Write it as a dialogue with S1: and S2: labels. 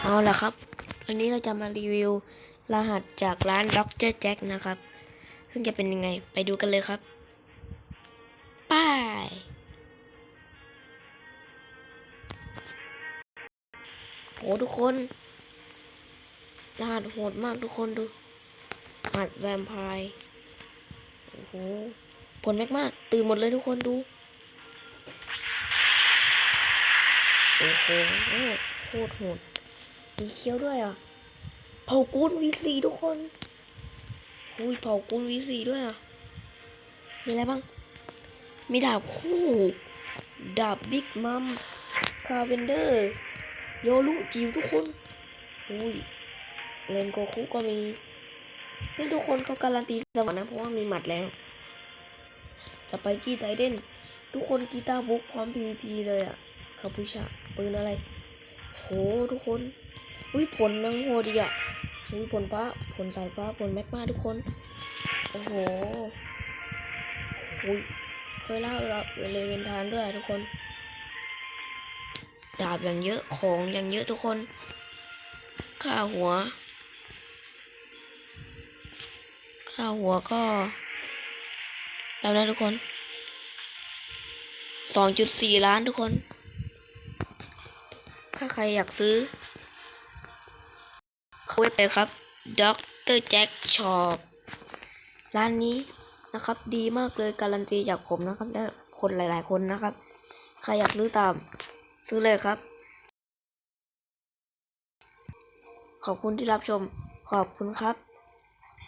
S1: เอาละครับวันนี้เราจะมารีวิวรหัสจากร้าน Dr. Jack นะครับ ซึ่งจะเป็นยังไงไปดูกันเลยครับ ป้ายโหทุกคนรหัสโหดมากทุกคนดูรหัสแวมไพร์โอ้โหผลมากๆตื่นหมดเลยทุกคนดูโอ้โหโคตรโหด มีเคี้ยวด้วยอะ เผากูน V4 ทุกคนอุ้ยเผากูน V4 ด้วยอะ มีอะไรบ้าง มีดาบคู่ ดาบบิ๊กมัม คาเวนเดอร์ โยรุจิวทุกคน อุ้ยเงินโกคุก็มีนี่ทุกคนเขาการันตีสวรรค์นะ เพราะว่ามีหมัดแล้ว สไปกี้ไซเดนทุกคนกีตาร์บุ๊กพร้อม PVP เลยอะคาปูชาปืนอะไร โหทุกคน อุ้ยผลนังโหดีอะอุ้ยผลฟ้าผลสายฟ้าผลแมกมาทุกคน โอ้โหอุ้ยเคยเล่าเราเลเวนทานด้วยทุกคน ดาบอย่างเยอะของอย่างเยอะทุกคนค่าหัว ค่าหัวก็แบบนั้นทุกคนสองจุดสี่ล้านทุกคน ถ้าใครอยากซื้อ เข้าเว็บไปครับ Dr. Jack Shop ร้านนี้นะครับ ดีมากเลยการันตีจากผมนะครับ และคนหลาย ๆ คนนะครับ ใครอยากซื้อตาม ซื้อเลยครับ ขอบคุณที่รับชม ขอบคุณครับ